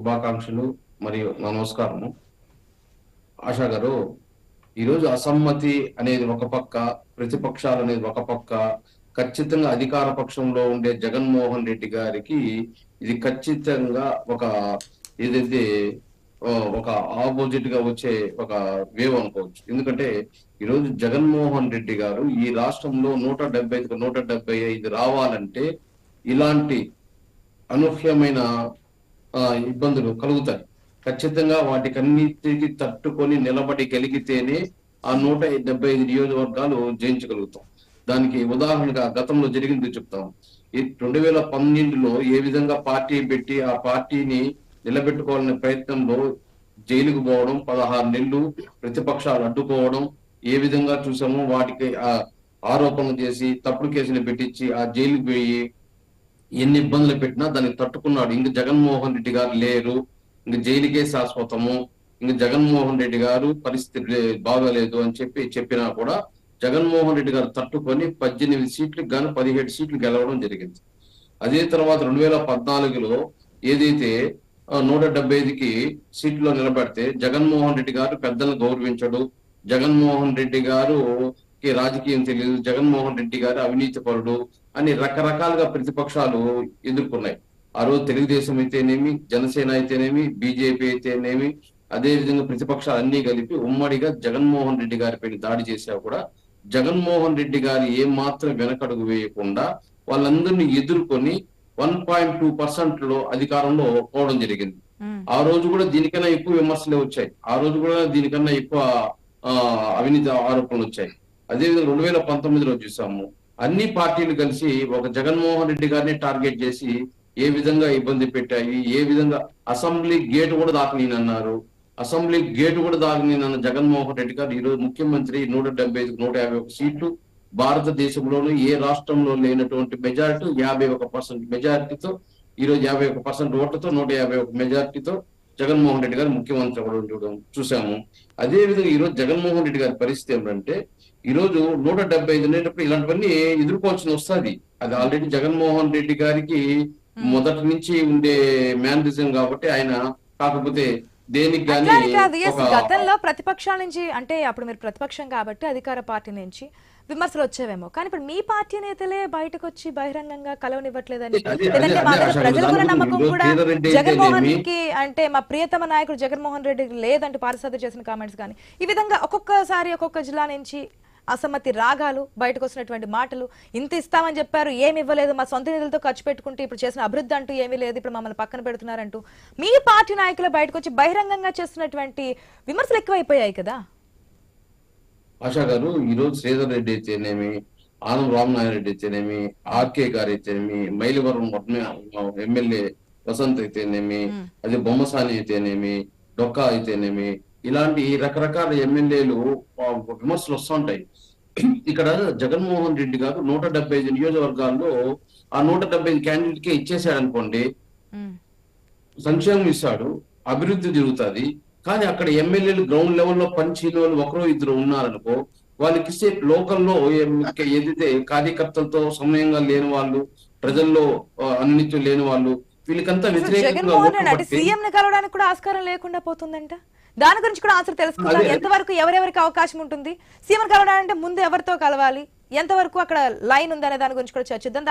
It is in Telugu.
శుభాకాంక్షలు మరియు నమస్కారము. ఆశా గారు ఈరోజు అసమ్మతి అనేది ఒక పక్క ప్రతిపక్షాలు అనేది ఒక పక్క ఖచ్చితంగా అధికార పక్షంలో ఉండే జగన్మోహన్ రెడ్డి గారికి ఇది ఖచ్చితంగా ఒక ఏదైతే ఒక ఆపోజిట్గా వచ్చే ఒక వేవ్ అనుకోవచ్చు. ఎందుకంటే ఈరోజు జగన్మోహన్ రెడ్డి గారు ఈ రాష్ట్రంలో నూట డెబ్బై నూట డెబ్బై ఐదు రావాలంటే ఇలాంటి అనూహ్యమైన ఇబ్బందులు కలుగుతాయి. ఖచ్చితంగా వాటికన్నిటికి తట్టుకొని నిలబడి గలిగితేనే ఆ నూట డెబ్బై ఐదు నియోజకవర్గాలు జయించగలుగుతాం. దానికి ఉదాహరణగా గతంలో జరిగింది చెప్తాం. ఈ రెండు వేల పన్నెండులో ఏ విధంగా పార్టీ పెట్టి ఆ పార్టీని నిలబెట్టుకోవాలనే ప్రయత్నంలో జైలుకు పోవడం పదహారు నెలలు ప్రతిపక్షాలు అడ్డుకోవడం ఏ విధంగా చూసామో వాటికి ఆ ఆరోపణలు చేసి తప్పుడు కేసులు పెట్టించి ఆ జైలుకు పోయి ఎన్ని ఇబ్బందులు పెట్టినా దాన్ని తట్టుకున్నాడు. ఇంక జగన్మోహన్ రెడ్డి గారు లేరు. ఇంక జైలుకే శాశ్వతము. ఇంక జగన్మోహన్ రెడ్డి గారు పరిస్థితి లే- బాగోలేదు అని చెప్పి చెప్పినా కూడా జగన్మోహన్ రెడ్డి గారు తట్టుకొని పద్దెనిమిది సీట్లు గాను పదిహేడు సీట్లు గెలవడం జరిగింది. అదే తర్వాత రెండు వేల పద్నాలుగులో ఏదైతే నూట డెబ్బై ఐదుకి సీట్లో నిలబెడితే జగన్మోహన్ రెడ్డి గారు పెద్దలను గౌరవించడు. జగన్మోహన్ రెడ్డి గారు రాజకీయం తెలియదు. జగన్మోహన్ రెడ్డి గారు అవినీతి పరుడు అని రకరకాలుగా ప్రతిపక్షాలు ఎదుర్కొన్నాయి. ఆ రోజు తెలుగుదేశం అయితేనేమి జనసేన అయితేనేమి బీజేపీ అయితేనేమి అదే విధంగా ప్రతిపక్షాలు అన్ని కలిపి ఉమ్మడిగా జగన్మోహన్ రెడ్డి గారిపై దాడి చేశా కూడా జగన్మోహన్ రెడ్డి గారు ఏం మాత్రం వెనకడుగు వేయకుండా వాళ్ళందరినీ ఎదుర్కొని వన్ పాయింట్ టూ పర్సెంట్లో అధికారంలో పోవడం జరిగింది. ఆ రోజు కూడా దీనికన్నా ఎక్కువ విమర్శలే వచ్చాయి. ఆ రోజు కూడా దీనికన్నా ఎక్కువ ఆ, అవినీతి ఆరోపణలు వచ్చాయి. అదేవిధంగా రెండు వేల పంతొమ్మిదిలో చూసాము. అన్ని పార్టీలు కలిసి ఒక జగన్మోహన్ రెడ్డి గారిని టార్గెట్ చేసి ఏ విధంగా ఇబ్బంది పెట్టాయి ఏ విధంగా అసెంబ్లీ గేట్ కూడా దాకనీనన్నారు అసెంబ్లీ గేట్ కూడా దాకనీనన్న జగన్మోహన్ రెడ్డి గారు ఈరోజు ముఖ్యమంత్రి నూట డెబ్బై ఐదు నూట యాభై ఒక సీట్లు. భారతదేశంలోనూ ఏ రాష్ట్రంలో లేనటువంటి మెజారిటీ యాభై ఒక పర్సెంట్ మెజారిటీతో ఈరోజు యాభై ఒక పర్సెంట్ ఓట్లతో నూట యాభై ఒక మెజారిటీతో జగన్మోహన్ రెడ్డి గారు ముఖ్యమంత్రి అవ్వడం చూడడం చూసాము. అదే విధంగా ఈ రోజు జగన్మోహన్ రెడ్డి గారి పరిస్థితి ఏమిటంటే ఈ రోజు నూట డెబ్బై ఐదు అనేటప్పుడు ఇలాంటివన్నీ ఎదుర్కోవాల్సి వస్తుంది. అది ఆల్రెడీ జగన్మోహన్ రెడ్డి గారికి మొదటి నుంచి ఉండే మేనరిజం కాబట్టి ఆయన కాకపోతే దేనికి గతంలో ప్రతిపక్షాల నుంచి అంటే అప్పుడు మీరు ప్రతిపక్షం కాబట్టి అధికార పార్టీ నుంచి విమర్శలు వచ్చేవేమో కానీ ఇప్పుడు మీ పార్టీ నేతలే బయటకు వచ్చి బహిరంగంగా కలవనివ్వట్లేదని లేదంటే. నమ్మకం కూడా రెడ్డి జగన్మోహన్ రెడ్డికి అంటే మా ప్రియతమ నాయకుడు జగన్మోహన్ రెడ్డికి లేదంటే పారిశుద్ధ్య చేసిన కామెంట్స్ కానీ ఈ విధంగా ఒక్కొక్కసారి ఒక్కొక్క జిల్లా నుంచి అసమ్మతి రాగాలు బయటకు వస్తున్నటువంటి మాటలు ఇంత ఇస్తామని చెప్పారు ఏమి ఇవ్వలేదు మా సొంత నిధులతో ఖర్చు పెట్టుకుంటే ఇప్పుడు చేసిన అభివృద్ధి అంటూ ఏమీ లేదు ఇప్పుడు మమ్మల్ని పక్కన పెడుతున్నారంటూ మీ పార్టీ నాయకులు బయటకు వచ్చి బహిరంగంగా చేస్తున్నటువంటి విమర్శలు ఎక్కువైపోయాయి కదా ఆశా గారు ఈ రోజు శ్రీధర్ రెడ్డి అయితేనేమి ఆనం రామనారాయణ రెడ్డి అయితేనేమి ఆర్కే గారు అయితేనేమి మైలవరం ఎమ్మెల్యే వసంత్ అయితేనేమి. అదే బొమ్మసాని అయితేనేమి డొక్కా అయితేనేమి ఇలాంటి రకరకాల ఎమ్మెల్యేలు విమర్శలు వస్తుంటాయి. ఇక్కడ జగన్మోహన్ రెడ్డి గారు నూట డెబ్బై ఐదు నియోజకవర్గాల్లో ఆ నూట డెబ్బై ఐదు క్యాండిడేట్ కే ఇచ్చేసాడు అనుకోండి సంక్షేమం ఇస్తాడు అభివృద్ధి జరుగుతుంది. కానీ అక్కడ ఎమ్మెల్యేలు గ్రౌండ్ లెవెల్లో పనిచేయని వాళ్ళు ఒకరో ఇద్దరు ఉన్నారనుకో వాళ్ళకి ఇచ్చే లోకల్లో ఏదైతే కార్యకర్తలతో సమయంగా లేని వాళ్ళు ప్రజల్లో అన్నిత్యం లేని వాళ్ళు వీళ్ళకంతా వ్యతిరేకంగా సీఎం ని కలవడానికి కూడా ఆస్కారం లేకుండా పోతుందంట? దాని గురించి కూడా ఆన్సర్ తెలుసుకుందాం. ఎంతవరకు ఎవరెవరికి అవకాశం ఉంటుంది? సీఎం కలవడానికి ముందు ఎవరితో కలవాలి? ఎంతవరకు అక్కడ లైన్ ఉందనే దాని గురించి కూడా చర్చిద్దాం.